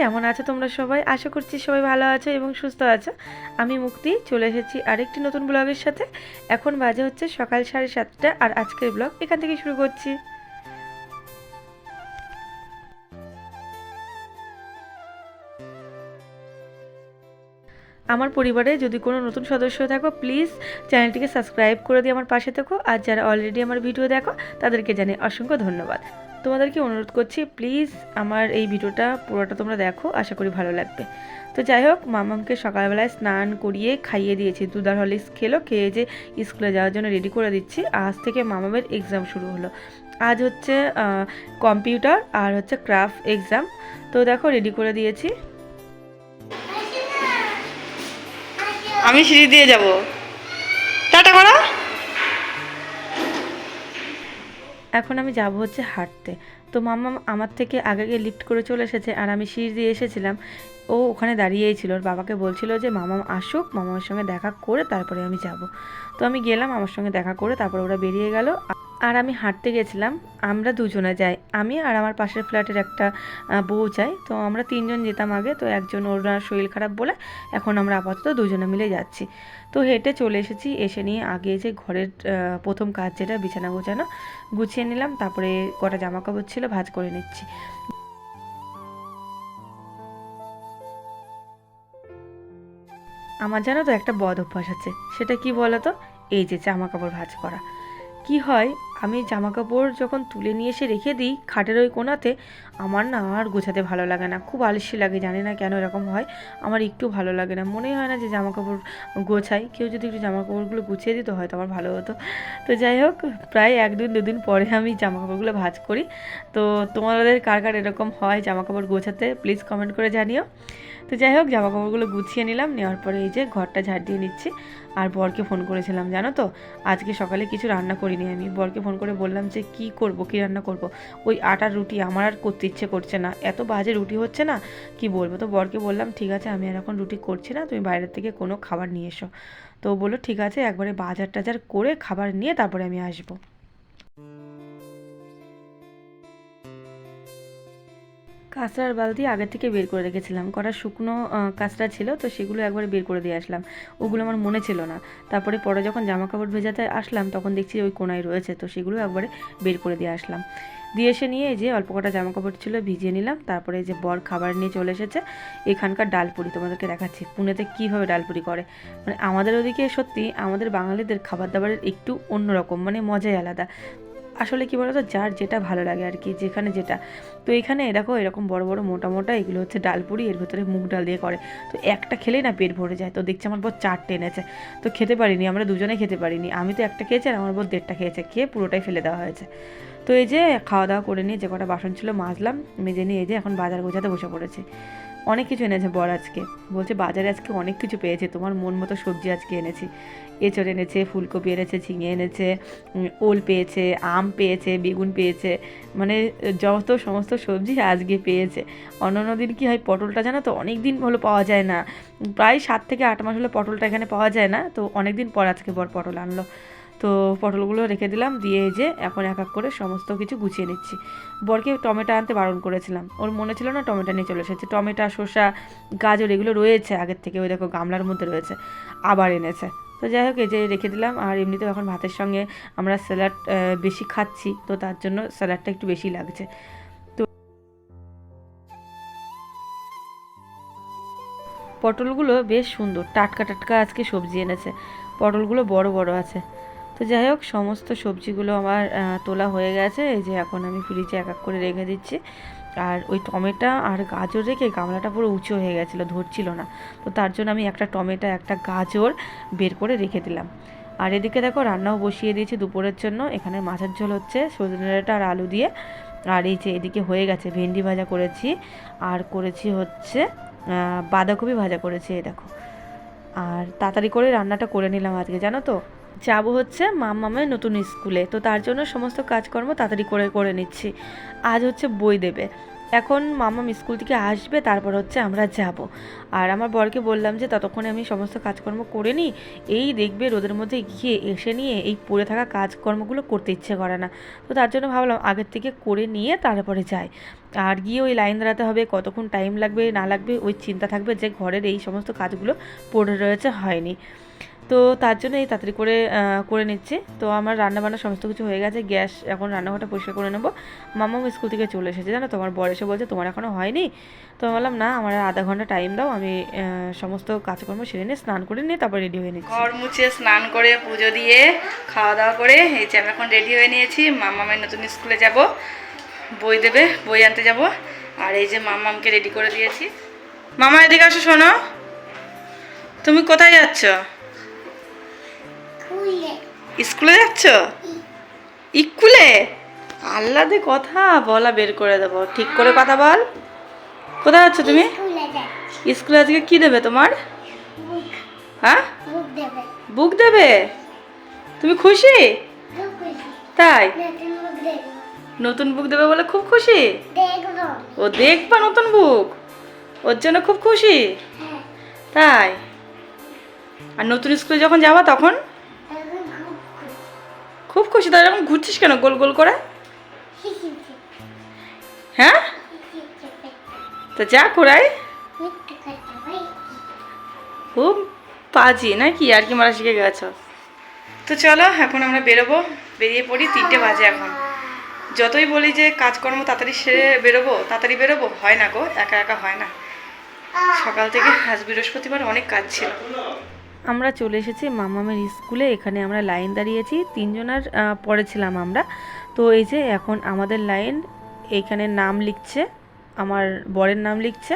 কেমন আছো তোমরা সবাই? আশা করছি সবাই ভালো আছো এবং সুস্থ আছো। আমি মুক্তি, চলে এসেছি আরেকটি নতুন ব্লগের সাথে। এখন বাজে হচ্ছে সকাল সাড়ে সাতটা আর আজকের ব্লগ এখান থেকে শুরু করছি। আমার পরিবারে যদি কোনো নতুন সদস্য থাকো প্লিজ চ্যানেলটিকে সাবস্ক্রাইব করে দিয়ে আমার পাশে থেকো। আর যারা অলরেডি আমার ভিডিও দেখো, তাদেরকে জানাই অসংখ্য ধন্যবাদ। তোমাদেরকে অনুরোধ করছি প্লিজ আমার এই ভিডিওটা পুরোটা তোমরা দেখো, আশা করি ভালো লাগবে। তো যাই হোক, মামামকে সকালবেলায় স্নান করিয়ে খাইয়ে দিয়েছি দুধার হলিক্স খেলো, খেয়ে যে স্কুলে যাওয়ার জন্য রেডি করে দিচ্ছি, আজ থেকে মামামের এক্সাম শুরু হলো। আজ হচ্ছে কম্পিউটার আর হচ্ছে ক্রাফট এক্সাম তো দেখো রেডি করে দিয়েছি। আমি সিঁড়ি দিয়ে যাব। টাটা করো। এখন আমি যাব হচ্ছে হাঁটতে। তো মাম্মা আমার থেকে আগে গিয়ে লিফ্ট করে চলে এসেছে আর আমি সিঁড়ি দিয়ে এসেছিলাম। ও ওখানে দাঁড়িয়েই ছিল। ওর বাবাকে বলছিল যে, মামা আসুক, মামার সঙ্গে দেখা করে তারপরে আমি যাব। তো আমি গেলাম, আমার সঙ্গে দেখা করে তারপরে ওরা বেরিয়ে গেল। আর আমি হাঁটতে গেছিলাম, আমরা দুজনে যাই। আমি আর আমার পাশের ফ্ল্যাটের একটা বউ যাই। তো আমরা তিনজন যেতাম আগে, তো একজন ওর শরীর খারাপ বলে এখন আমরা আপাতত দুজনে মিলে যাচ্ছি। তো হেঁটে চলে এসেছি, এসে নিয়ে আগে যে ঘরের প্রথম কাজ যেটা, বিছানা গোছানো, গুছিয়ে নিলাম, তারপরে কটা জামা কাপড় ছিল ভাজ করে নিচ্ছি। আমার জানো তো একটা বদ অভ্যাস আছে, সেটা কি বলো তো এই যে জামা কাপড় ভাজ করা। কি হয় আমি জামা কাপড় যখন তুলে নিয়ে এসে রেখে দিই খাটের ওই কোণাতে আমার না আর গোছাতে ভালো লাগে না। খুব আলসি লাগে, জানি না কেন এরকম হয়। আমার একটু ভালো লাগে না। মনে হয় না যে জামা কাপড় গোছাই। কেউ যদি একটু জামা কাপড়গুলো গুছিয়ে দিত, হয়তো আমার ভালো হতো। তো যাই হোক, প্রায় একদিন দুদিন পরে আমি জামা কাপড়গুলো ভাজ করি। তো তোমাদের কার কার এরকম হয় জামা কাপড় গোছাতে প্লিজ কমেন্ট করে জানিও। তো যাই হোক জামা কাপড়গুলো গুছিয়ে নিলাম। নেওয়ার পরে এই যে ঘরটা ঝাড় দিয়ে নিচ্ছি। আর বরকে ফোন করেছিলাম, জানো তো? আজকে সকালে কিছু রান্না করিনি আমি। বরকে ফোন করে বললাম যে, কি করব? কি রান্না করব? ওই আটার রুটি আমার আর করতে ইচ্ছে করছে না। এত বাজে রুটি হচ্ছে না? কি বলব? তো বরকে বললাম, ঠিক আছে, আমি আর এখন রুটি করছি না, তুমি বাইরের থেকে কোনো খাবার নিয়ে এসো। তো বলল, ঠিক আছে, একবারে বাজার টাজার করে খাবার নিয়ে তারপরে আমি আসব। কাঁচড়ার বালতি আগে থেকে বের করে রেখেছিলাম। কটা শুকনো কাঁচড়া ছিল, তো সেগুলো একবারে বের করে দিয়ে আসলাম। ওগুলো আমার মনে ছিল না। তারপরে পরে যখন জামা কাপড় ভেজাতে আসলাম, তখন দেখছি ওই কোনায় রয়েছে, তো সেগুলো একবারে বের করে দিয়ে আসলাম। দিয়ে এসে নিয়ে এই যে অল্প কটা জামা কাপড় ছিল ভিজিয়ে নিলাম। তারপরে এই যে বর খাবার নিয়ে চলে এসেছে। এখানকার ডালপুরি তোমাদেরকে দেখাচ্ছি, পুনেতে কীভাবে ডালপুরি করে। মানে আমাদের ওদিকে সত্যি আমাদের বাঙালিদের খাবার দাবারের একটু অন্যরকম মানে মজাই আলাদা। আসলে কি বলতো? যার যেটা ভালো লাগে আর কি, যেখানে যেটা। তো এখানে দেখো এরকম বড় বড়, মোটা মোটা এগুলো হচ্ছে ডালপুরি এর ভেতরে মুগ ডাল দিয়ে করে। তো একটা খেলেই না পেট ভরে যায়। তো দেখছি আমার বর চারটে এনেছে। তো খেতে পারিনি, আমরা দুজনে খেতে পারিনি। আমি তো একটা খেয়েছি আর আমার বর দেড়টা খেয়েছে। খেয়ে পুরোটাই ফেলে দেওয়া হয়েছে। তো এই যে খাওয়া দাওয়া করে নিয়ে যে কটা বাসন ছিল মাজলাম, মেজে নিয়ে এই যে এখন বাজার গোছাতে বসে পড়েছি। অনেক কিছু এনেছে বর আজকে। বলছে, বাজারে আজকে অনেক কিছু পেয়েছে। তোমার মন মতো সবজি আজকে এনেছি। এঁচড় এনেছে, ফুলকপি এনেছে, ঝিঙে এনেছে ওল পেয়েছে, আম পেয়েছে, বেগুন পেয়েছে। মানে যত সমস্ত সবজি আজকে পেয়েছে। অন্য অন্য দিন কী হয়, পটলটা জানো তো অনেক দিন হলো পাওয়া যায় না। প্রায় সাত থেকে আট মাস হলো পটলটা এখানে পাওয়া যায় না। তো অনেক দিন পর আজকে বর পটল আনলো। তো পটলগুলো রেখে দিলাম, দিয়ে যে এখন এক এক করে সমস্ত কিছু গুছিয়ে নিচ্ছি। বরকে টমেটো আনতে বারণ করেছিলাম। ওর মনে ছিল না টমেটো নিয়ে চলে এসেছে। টমেটো, শসা, গাজর এগুলো রয়েছে আগের থেকে, ওই দেখো গামলার মধ্যে রয়েছে, আবার এনেছে। তো যাই হোক, এই যে রেখে দিলাম। আর এমনিতেও এখন ভাতের সঙ্গে আমরা স্যালাড বেশি খাচ্ছি, তো তার জন্য স্যালাডটা একটু বেশি লাগছে। তো পটলগুলো বেশ সুন্দর, টাটকা টাটকা আজকে সবজি এনেছে। পটলগুলো বড় বড় আছে। তো যাই হোক, সমস্ত সবজিগুলো আমার তোলা হয়ে গেছে। এই যে এখন আমি ফ্রিজে এক এক করে রেখে দিচ্ছি। আর ওই টমেটো আর গাজর রেখে গামলাটা পুরো উঁচু হয়ে গেছিল, ধরছিল না। তো তার জন্য আমি একটা টমেটো, একটা গাজর বের করে রেখে দিলাম। আর এদিকে দেখো, রান্নাও বসিয়ে দিয়েছি দুপুরের জন্য। এখানে মাছের ঝোল হচ্ছে, সজনে আর আলু দিয়ে। আর এই যে এদিকে হয়ে গেছে, ভেন্ডি ভাজা করেছি। আর করেছি হচ্ছে বাঁধাকপি ভাজা করেছি, এই দেখো। আর তাড়াতাড়ি করে রান্নাটা করে নিলাম আজকে, জানো তো? যাব হচ্ছে মামামের নতুন স্কুলে। তো তার জন্য সমস্ত কাজকর্ম তাড়াতাড়ি করে করে নিচ্ছি। আজ হচ্ছে বই দেবে। এখন মামা স্কুল থেকে আসবে, তারপর হচ্ছে আমরা যাব। আর আমার বরকে বললাম যে, ততক্ষণে আমি সমস্ত কাজকর্ম করে নিই। এই দেখবে রোদের মধ্যে গিয়ে এসে নিয়ে এই পড়ে থাকা কাজকর্মগুলো করতে ইচ্ছে করে না। তো তার জন্য ভাবলাম আগের থেকে করে নিয়ে তারপরে যাই। আর গিয়ে ওই লাইন দাঁড়াতে হবে, কতক্ষণ টাইম লাগবে, না লাগবে, ওই চিন্তা থাকবে যে, ঘরের এই সমস্ত কাজগুলো পড়ে রয়েছে, হয়নি। তো তার জন্য এই তাড়াতাড়ি করে করে নিচ্ছি। তো আমার রান্না বান্না সমস্ত কিছু হয়ে গেছে, গ্যাস এখন রান্নাঘরটা পরিষ্কার করে নেব। মামাও স্কুল থেকে চলে এসেছে, জানো তোমার বর এসে বলছে, তোমার এখনও হয়নি? তো আমি বললাম, না, আমার আধা ঘণ্টা টাইম দাও, আমি সমস্ত কাজকর্ম সেরে নিয়ে স্নান করে নিয়ে তারপর রেডি হয়ে নিচ্ছি। ঘর মুছে স্নান করে, পুজো দিয়ে, খাওয়া দাওয়া করে, এই যে আমি এখন রেডি হয়ে নিয়েছি। মামামের নতুন স্কুলে যাব, বই দেবে, বই আনতে যাব। আর এই যে মামামকে রেডি করে দিয়েছি। মামা এদিকে আসো, শোনো। তুমি কোথায় যাচ্ছ? স্কুলে। যাচ্ছ? স্কুলে? আল্লাদে কথা বলা বের করে দেবো। ঠিক করে কথা বল। কোথায় যাচ্ছ তুমি? স্কুলে আজকে কি দেবে তোমার? হ্যাঁ? বুক দেবে। তুমি খুশি? তাই? নতুন বুক দেবে। বলে খুব খুশি? ও দেখবা নতুন বুক? ওর জন্য খুব খুশি? তাই? আর নতুন স্কুলে যখন যাবা তখন? খুব খুশি, তাহলে যখন ঘুরছিস কেন গোল গোল করে? হ্যাঁ? তো যা করাই খুব পাজি নাকি? আর কি মারা শিখে গেছো? তো চলো, এখন আমরা বেরোবো। বেরিয়ে পড়ি, তিনটে বাজে এখন। যতই বলি যে কাজকর্ম তাড়াতাড়ি সেরে বেরোবো, তাড়াতাড়ি বেরোবো, হয় না গো, একা একা হয় না। সকাল থেকে আজ বৃহস্পতিবার অনেক কাজ ছিল। আমরা চলে এসেছি মামামের স্কুলে এখানে আমরা লাইন দাঁড়িয়েছি তিনজনের আহ, পরে ছিলাম আমরা। তো এই যে এখন আমাদের লাইন এইখানে নাম লিখছে আমার বরের নাম লিখছে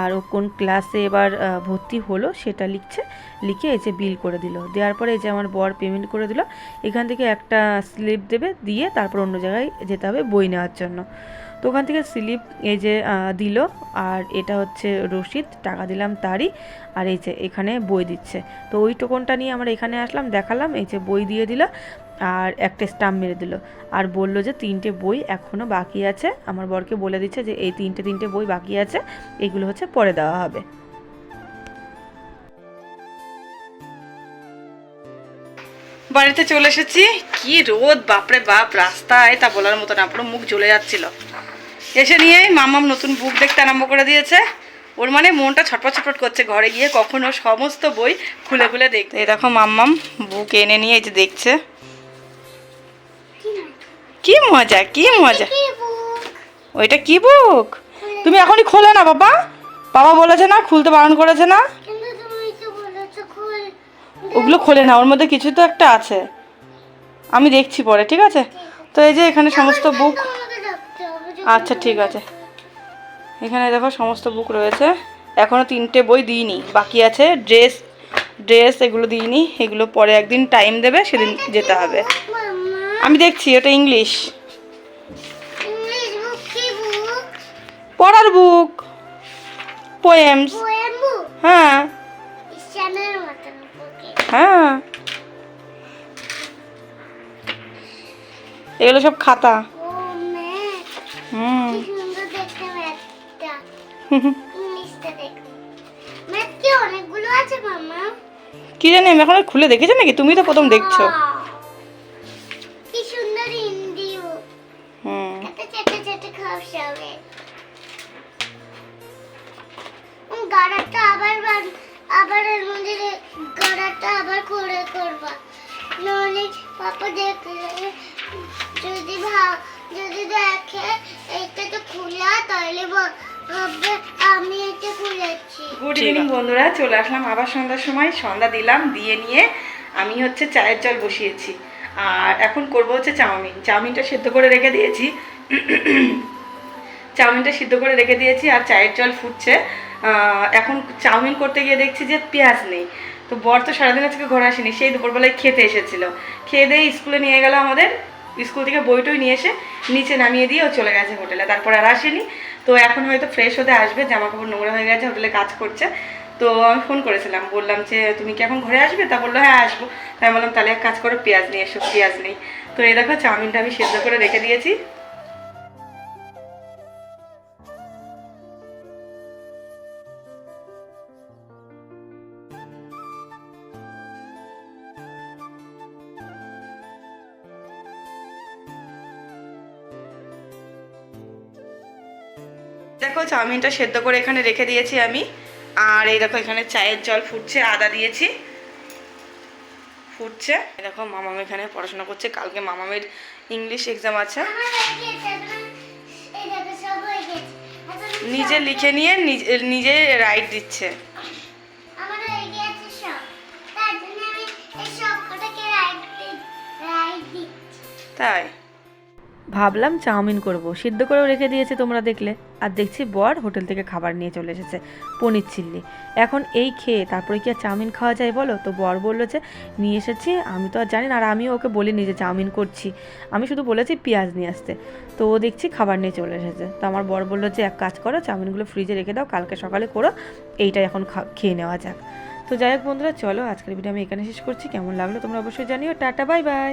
আর ও কোন ক্লাসে এবার ভর্তি হলো সেটা লিখছে লিখে এই যে বিল করে দিল। দেওয়ার পরে এই যে আমার বর পেমেন্ট করে দিল এখান থেকে একটা স্লিপ দেবে দিয়ে তারপর অন্য জায়গায় যেতে হবে বই নেওয়ার জন্য। তো ওখান থেকে স্লিপ এই যে দিল। আর এটা হচ্ছে রসিদ টাকা দিলাম তারই। আর এই যে এখানে বই দিচ্ছে। তো ওই টোকনটা নিয়ে আমরা এখানে আসলাম, দেখালাম, এই যে বই দিয়ে দিল। আর একটা স্টাম্প মেরে দিল। আর বলল যে তিনটে বই এখনও বাকি আছে। আমার বরকে বলে দিচ্ছে যে এই তিনটে তিনটে বই বাকি আছে। এগুলো হচ্ছে পরে দেওয়া হবে। বাড়িতে চলে এসেছি। কি রোদ বাপরে বাপ রাস্তায় তা বলার মতো না পুরো মুখ জ্বলে যাচ্ছিল। এসে নিয়ে মামাম নতুন বুক দেখতে আরম্ভ করে দিয়েছে। ওর মানে মনটা ছটপট ছটপট করছে ঘরে গিয়ে কখনো সমস্ত বই খুলে খুলে দেখতে এই দেখো মাম্মাম বুক এনে নিয়ে এই যে দেখছে। কি মজা কি মজা। ওইটা কি বুক? তুমি এখনই খোলে না বাবা। বাবা বলেছে না খুলতে বারণ করেছে না। ওগুলো খোলে না ওর মধ্যে কিছু তো একটা আছে। আমি দেখছি পরে ঠিক আছে? তো এই যে এখানে সমস্ত বুক আচ্ছা ঠিক আছে। এখানে দেখো সমস্ত বুক রয়েছে। এখনও তিনটে বই দিইনি বাকি আছে ড্রেস ড্রেস এগুলো দিইনি এগুলো পরে একদিন টাইম দেবে সেদিন যেতে হবে। আমি দেখছি ওটা ইংলিশ পড়ার বুক পোয়েমস হ্যাঁ। হ্যাঁ। এগুলো সব খাতা। কি জানি, আমি এখন খুলে দেখেছি নাকি? তুমি তো প্রথম দেখছ। আবার আবার এর মধ্যে গাড়াটা আবার করে করবা। নইলে পাপা দেখলে যদি ভাব, যদি দেখে এটা তো খোলা তাহলে ভ- ভাববে আমি এটা খুলেছি। গুড ইভিনিং বন্ধুরা, চলে আসলাম আবার সন্ধ্যার সময়। সন্ধ্যা দিলাম, দিয়ে নিয়ে আমি হচ্ছে চায়ের জল বসিয়েছি। আর এখন করব হচ্ছে চাউমিন। চাউমিনটা সেদ্ধ করে রেখে দিয়েছি। চাউমিনটা সিদ্ধ করে রেখে দিয়েছি আর চায়ের জল ফুটছে। এখন চাউমিন করতে গিয়ে দেখছি যে পেঁয়াজ নেই। তো বর তো সারাদিন আজকে ঘরে আসেনি, সেই দুপুরবেলায় খেতে এসেছিল। খেয়ে দিয়ে স্কুলে নিয়ে গেল আমাদের, স্কুল থেকে বইটই নিয়ে এসে নিচে নামিয়ে দিয়ে ও চলে গেছে হোটেলে। তারপর আর আসেনি। তো এখন হয়তো ফ্রেশ হতে আসবে জামা কাপড় নোংরা হয়ে গেছে, হোটেলে কাজ করছে। তো আমি ফোন করেছিলাম, বললাম যে, তুমি কি এখন ঘরে আসবে? তা বলল হ্যাঁ আসব। তাই বললাম, তাহলে এক কাজ করো, পেঁয়াজ নিয়ে এসো, পেঁয়াজ নেই। তো এই দেখো, চাউমিনটা আমি সেদ্ধ করে রেখে দিয়েছি। দেখো চাউমিনটা সেদ্ধ করে এখানে রেখে দিয়েছি আমি। আর এই দেখো এখানে চায়ের জল ফুটছে, আদা দিয়েছি। ফুটছে। দেখো মামাম এখানে পড়াশোনা করছে, কালকে মামামের ইংলিশ এক্সাম আছে। নিজে লিখে নিয়ে নিজে রাইট দিচ্ছি। তাই? ভাবলাম চাউমিন করব। সিদ্ধ করেও রেখে দিয়েছে তোমরা দেখলে। আর দেখছি বর হোটেল থেকে খাবার নিয়ে চলে এসেছে, পনির চিল্লি। এখন এই খেয়ে তারপরে কি আর চাউমিন খাওয়া যায় বলো? তো বর বলল যে, নিয়ে এসেছি, আমি তো আর জানি না। আর আমিও ওকে বলিনি যে চাউমিন করছি। আমি শুধু বলেছি পেঁয়াজ নিয়ে আসতে। তো ও দেখছি খাবার নিয়ে চলে এসেছে। তো আমার বর বলল যে, এক কাজ করো, চাউমিনগুলো ফ্রিজে রেখে দাও, কালকে সকালে করো, এইটাই এখন খেয়ে নেওয়া যাক। তো যাই হোক বন্ধুরা, চলো আজকের ভিডিও আমি এখানে শেষ করছি। কেমন লাগল তোমরা অবশ্যই জানিও। Tata, bye bye.